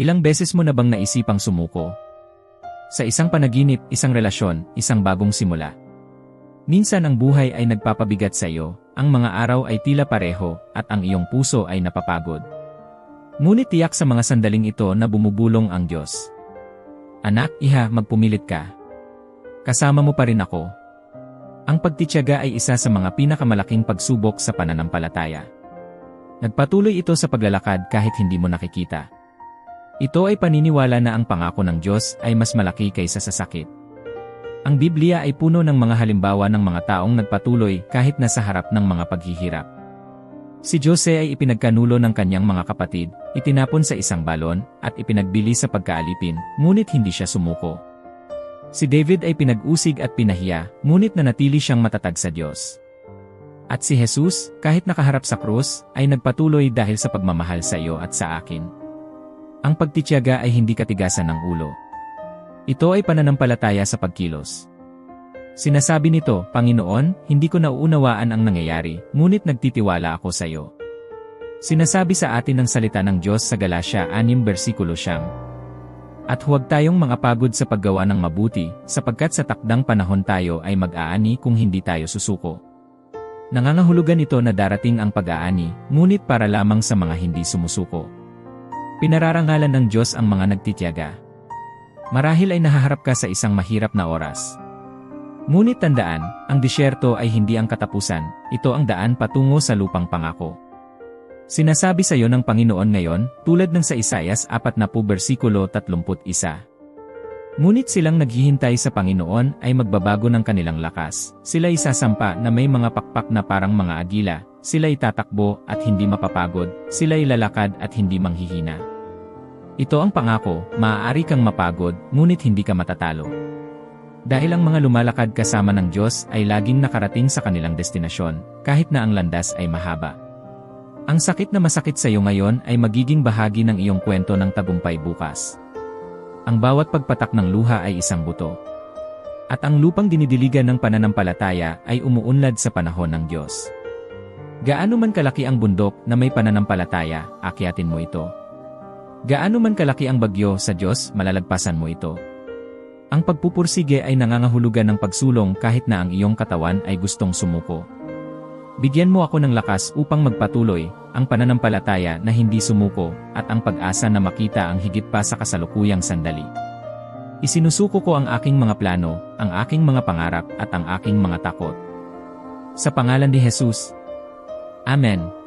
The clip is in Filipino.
Ilang beses mo na bang naisipang sumuko? Sa isang panaginip, isang relasyon, isang bagong simula. Minsan ang buhay ay nagpapabigat sa iyo, ang mga araw ay tila pareho, at ang iyong puso ay napapagod. Ngunit tiyak sa mga sandaling ito na bumubulong ang Diyos. Anak, iha, magpumilit ka. Kasama mo pa rin ako. Ang pagtityaga ay isa sa mga pinakamalaking pagsubok sa pananampalataya. Nagpatuloy ito sa paglalakad kahit hindi mo nakikita. Ito ay paniniwala na ang pangako ng Diyos ay mas malaki kaysa sa sakit. Ang Biblia ay puno ng mga halimbawa ng mga taong nagpatuloy kahit nasa harap ng mga paghihirap. Si Jose ay ipinagkanulo ng kanyang mga kapatid, itinapon sa isang balon, at ipinagbili sa pagkaalipin, ngunit hindi siya sumuko. Si David ay pinag-usig at pinahiya, ngunit nanatili siyang matatag sa Diyos. At si Jesus, kahit nakaharap sa krus, ay nagpatuloy dahil sa pagmamahal sa iyo at sa akin. Ang pagtityaga ay hindi katigasan ng ulo. Ito ay pananampalataya sa pagkilos. Sinasabi nito, Panginoon, hindi ko nauunawaan ang nangyayari, ngunit nagtitiwala ako sa iyo. Sinasabi sa atin ng salita ng Diyos sa Galatia 6 versikulo 9. At huwag tayong mga sa paggawa ng mabuti, sapagkat sa takdang panahon tayo ay mag-aani kung hindi tayo susuko. Nangangahulugan ito na darating ang pag-aani, ngunit para lamang sa mga hindi sumusuko. Pinararangalan ng Diyos ang mga nagtityaga. Marahil ay nahaharap ka sa isang mahirap na oras. Ngunit tandaan, ang disyerto ay hindi ang katapusan, ito ang daan patungo sa lupang pangako. Sinasabi sa iyo ng Panginoon ngayon, tulad ng sa Isayas 40 versikulo 31. Ngunit silang naghihintay sa Panginoon ay magbabago ng kanilang lakas, sila isasampa na may mga pakpak na parang mga agila, sila tatakbo at hindi mapapagod, sila lalakad at hindi manghihina. Ito ang pangako, maaari kang mapagod, ngunit hindi ka matatalo. Dahil ang mga lumalakad kasama ng Diyos ay laging nakarating sa kanilang destinasyon, kahit na ang landas ay mahaba. Ang sakit na masakit sa iyo ngayon ay magiging bahagi ng iyong kwento ng tagumpay bukas. Ang bawat pagpatak ng luha ay isang buto. At ang lupang dinidiligan ng pananampalataya ay umuunlad sa panahon ng Diyos. Gaano man kalaki ang bundok na may pananampalataya, akyatin mo ito. Gaano man kalaki ang bagyo sa Diyos, malalagpasan mo ito. Ang pagpupursige ay nangangahulugan ng pagsulong kahit na ang iyong katawan ay gustong sumuko. Bigyan mo ako ng lakas upang magpatuloy, ang pananampalataya na hindi sumuko, at ang pag-asa na makita ang higit pa sa kasalukuyang sandali. Isinusuko ko ang aking mga plano, ang aking mga pangarap at ang aking mga takot. Sa pangalan ni Jesus. Amen.